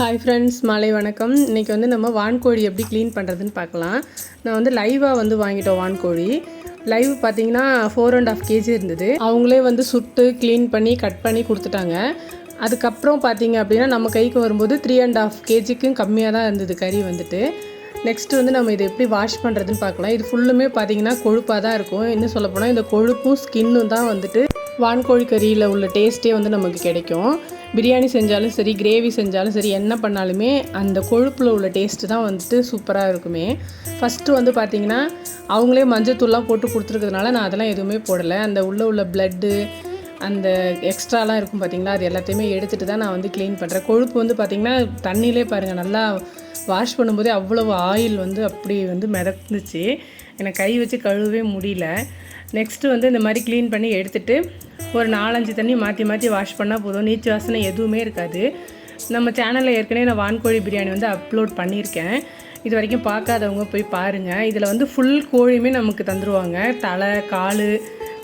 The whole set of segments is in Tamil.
ஹாய் ஃப்ரெண்ட்ஸ் மாலை வணக்கம். இன்றைக்கி வந்து நம்ம வான்கோழி எப்படி க்ளீன் பண்ணுறதுன்னு பார்க்கலாம். நான் வந்து லைவாக வந்து வாங்கிட்டோம் வான்கோழி லைவ் பார்த்தீங்கன்னா ஃபோர் அண்ட் ஆஃப் கேஜி இருந்தது. அவங்களே வந்து சுட்டு க்ளீன் பண்ணி கட் பண்ணி கொடுத்துட்டாங்க. அதுக்கப்புறம் பார்த்தீங்க அப்படின்னா நம்ம கைக்கு வரும்போது த்ரீ அண்ட் ஆஃப் கேஜிக்கும் கம்மியாக தான் இருந்தது கறி வந்துட்டு. நெக்ஸ்ட் வந்து நம்ம இதை எப்படி வாஷ் பண்ணுறதுன்னு பார்க்கலாம். இது ஃபுல்லுமே பார்த்தீங்கன்னா கொழுப்பாக தான் இருக்கும். என்ன சொல்லப்போனால் இந்த கொழுப்பும் ஸ்கின்னும் தான் வந்துட்டு வான்கோழி கறியில் உள்ள டேஸ்ட்டே வந்து நமக்கு கிடைக்கும். பிரியாணி செஞ்சாலும் சரி கிரேவி செஞ்சாலும் சரி என்ன பண்ணாலுமே அந்த கொழுப்பில் உள்ள டேஸ்ட்டு தான் வந்துட்டு சூப்பராக இருக்குமே. ஃபஸ்ட்டு வந்து பார்த்திங்கன்னா அவங்களே மஞ்சத்தூள்லாம் போட்டு கொடுத்துருக்கிறதுனால நான் அதெல்லாம் எதுவுமே போடலை. அந்த உள்ளே உள்ள ப்ளட்டு அந்த எக்ஸ்ட்ராலாம் இருக்கும் பார்த்தீங்களா அது எல்லாத்தையுமே எடுத்துகிட்டு தான் நான் வந்து க்ளீன் பண்ணுறேன் கொழுப்பு வந்து பார்த்திங்கன்னா தண்ணியிலே பாருங்கள் நல்லா வாஷ் பண்ணும்போதே அவ்வளவு ஆயில் வந்து அப்படி வந்து மிதந்துச்சு. எனக்கு கை வச்சு கழுவவே முடியல. நெக்ஸ்ட்டு வந்து இந்த மாதிரி க்ளீன் பண்ணி எடுத்துகிட்டு ஒரு நாலஞ்சு தண்ணி மாற்றி மாற்றி வாஷ் பண்ணால் போதும். நீச்சு வாசனை எதுவுமே இருக்காது. நம்ம சேனலில் ஏற்கனவே நான் வான்கோழி பிரியாணி வந்து அப்லோட் பண்ணியிருக்கேன். இது வரைக்கும் பார்க்காதவங்க போய் பாருங்கள் இதில் வந்து ஃபுல் கோழியுமே நமக்கு தந்துடுவாங்க தலை கால்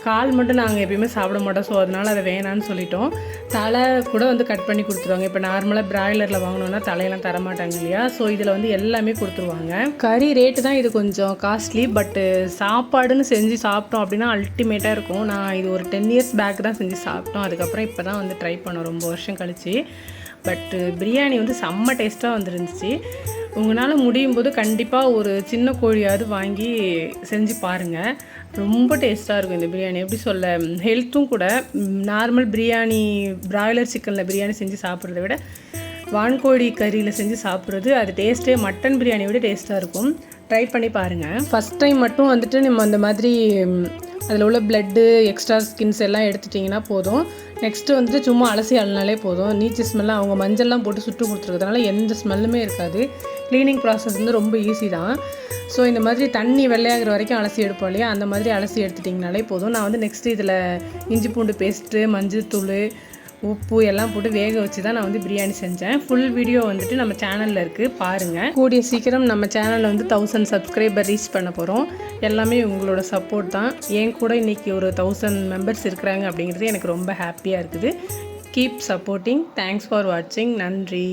கால் மட்டும் நாங்கள் எப்பயுமே சாப்பிட மாட்டோம். ஸோ அதனால் அதை வேணான்னு சொல்லிட்டோம். தலை கூட வந்து கட் பண்ணி கொடுத்துருவாங்க. இப்போ நார்மலாக பிராய்லரில் வாங்கினோன்னா தலையெல்லாம் தரமாட்டாங்க இல்லையா? ஸோ இதில் வந்து எல்லாமே கொடுத்துருவாங்க. கறி ரேட்டு தான் இது கொஞ்சம் காஸ்ட்லி பட்டு சாப்பாடுன்னு செஞ்சு சாப்பிட்டோம் அப்படின்னா அல்டிமேட்டாக இருக்கும். நான் இது ஒரு டென் இயர்ஸ் பேக் தான் செஞ்சு சாப்பிட்டோம். அதுக்கப்புறம் இப்போ தான் வந்து ட்ரை பண்ணோம். ரொம்ப வருஷம் கழிச்சு. பட்டு பிரியாணி வந்து செம்ம டேஸ்ட்டாக வந்துருந்துச்சு. உங்களால் முடியும் போது கண்டிப்பாக ஒரு சின்ன கோழியாவது வாங்கி செஞ்சு பாருங்கள் ரொம்ப டேஸ்ட்டாக இருக்கும் இந்த பிரியாணி. எப்படி சொல்ல ஹெல்த்தும் கூட நார்மல் பிரியாணி பிராய்லர் சிக்கனில் பிரியாணி செஞ்சு சாப்பிட்றத விட வான்கோழி கறியில் செஞ்சு சாப்பிட்றது அது டேஸ்ட்டே மட்டன் பிரியாணியை விட டேஸ்ட்டாக இருக்கும். ட்ரை பண்ணி பாருங்கள் ஃபஸ்ட் டைம் மட்டும் வந்துட்டு நம்ம அந்த மாதிரி அதில் உள்ள ப்ளட்டு எக்ஸ்ட்ரா ஸ்கின்ஸ் எல்லாம் எடுத்துட்டிங்கன்னா போதும். நெக்ஸ்ட்டு வந்துட்டு சும்மா அலசி அழுனாலே போதும். நீச்சு ஸ்மெல்லாம் அவங்க மஞ்சள்லாம் போட்டு சுட்டு கொடுத்துருக்கறதுனால எந்த ஸ்மெல்லுமே இருக்காது. க்ளீனிங் ப்ராசஸ் வந்து ரொம்ப ஈஸி தான். ஸோ இந்த மாதிரி தண்ணி வெள்ளையாகிற வரைக்கும் அலசி எடுப்போம் இல்லையா? அந்த மாதிரி அலசி எடுத்துட்டிங்கனாலே போதும். நான் வந்து நெக்ஸ்ட்டு இதில் இஞ்சி பூண்டு பேஸ்ட்டு மஞ்சள் தூள் உப்பு எல்லாம் போட்டு வேக வச்சு தான் நான் வந்து பிரியாணி செஞ்சேன். ஃபுல் வீடியோ வந்துட்டு நம்ம சேனலில் இருக்குது பாருங்கள் கூடிய சீக்கிரம் நம்ம சேனலில் வந்து தௌசண்ட் சப்ஸ்கிரைபர் ரீச் பண்ண போகிறோம் எல்லாமே உங்களோட சப்போர்ட் தான். என் கூட இன்றைக்கி ஒரு தௌசண்ட் மெம்பர்ஸ் இருக்கிறாங்க அப்படிங்கிறது எனக்கு ரொம்ப ஹாப்பியாக இருக்குது. கீப் சப்போர்ட்டிங் தேங்க்ஸ் ஃபார் வாட்சிங் நன்றி.